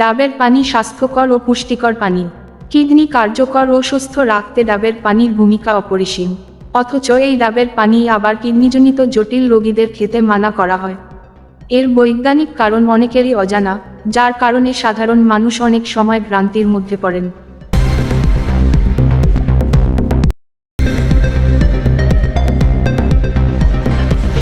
ডাবের পানি স্বাস্থ্যকর ও পুষ্টিকর পানি। কিডনি কার্যকর ও সুস্থ রাখতে ডাবের পানির ভূমিকা অপরিসীম। অথচ এই ডাবের পানি আবার কিডনিজনিত জটিল রোগীদের খেতে মানা করা হয়। এর বৈজ্ঞানিক কারণ অনেকেরই অজানা, যার কারণে সাধারণ মানুষ অনেক সময় ভ্রান্তির মধ্যে পড়েন।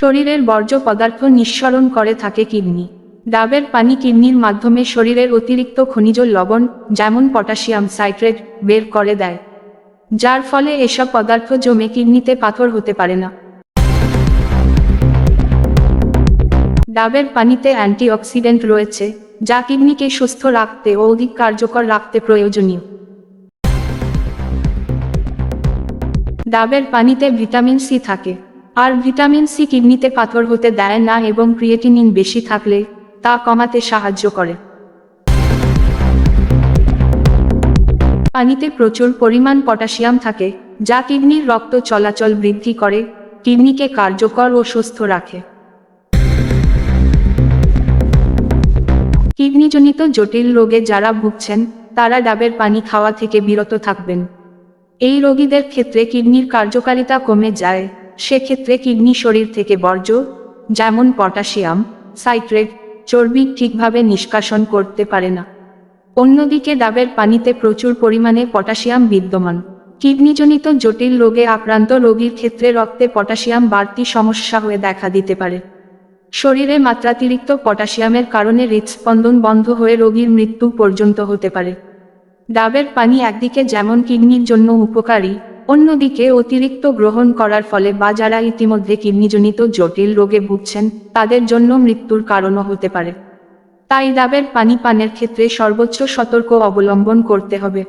শরীরের বর্জ্য পদার্থ নিঃসরণ করে থাকে কিডনি। ডাবের পানি কিডনির মাধ্যমে শরীরের অতিরিক্ত খনিজ লবণ, যেমন পটাশিয়াম সাইট্রেট, বের করে দেয়। যার ফলে এসব পদার্থ জমে কিডনিতে পাথর হতে পারে না। ডাবের পানিতে অ্যান্টিঅক্সিডেন্ট রয়েছে, যা কিডনিকে সুস্থ রাখতে ও অধিক কার্যকর রাখতে প্রয়োজনীয়। ডাবের পানিতে ভিটামিন সি থাকে, আর ভিটামিন সি কিডনিতে পাথর হতে দেয় না এবং ক্রিয়েটিনিন বেশি থাকলে তা কমাতে সাহায্য করে। পানিতে প্রচুর পরিমাণ পটাশিয়াম থাকে, যা কিডনির রক্ত চলাচল বৃদ্ধি করে, কিডনিকে কার্যকর ও সুস্থ রাখে। কিডনিজনিত জটিল রোগে যারা ভুগছেন, তারা ডাবের পানি খাওয়া থেকে বিরত থাকবেন। এই রোগীদের ক্ষেত্রে কিডনির কার্যকারিতা কমে যায়, সেক্ষেত্রে কিডনি শরীর থেকে বর্জ্য, যেমন পটাশিয়াম, সাইট্রেট চর্বি ঠিকভাবে নিষ্কাশন করতে পারে না। অন্যদিকে ডাবের পানিতে প্রচুর পরিমাণে পটাশিয়াম বিদ্যমান। কিডনিজনিত জটিল রোগে আক্রান্ত রোগীর ক্ষেত্রে রক্তে পটাশিয়াম বাড়তি সমস্যা হয়ে দেখা দিতে পারে। শরীরে মাত্রাতিরিক্ত পটাশিয়ামের কারণে হৃদস্পন্দন বন্ধ হয়ে রোগীর মৃত্যু পর্যন্ত হতে পারে। ডাবের পানি একদিকে যেমন কিডনির জন্য উপকারী অন্যদিকে অতিরিক্ত গ্রহণ করার ফলে বা যারা ইতিমধ্যে কিডনিজনিত জটিল রোগে ভুগছেন, তাদের জন্য মৃত্যুর কারণও হতে পারে। তাই ডাবের পানি পানের ক্ষেত্রে সর্বোচ্চ সতর্ক অবলম্বন করতে হবে।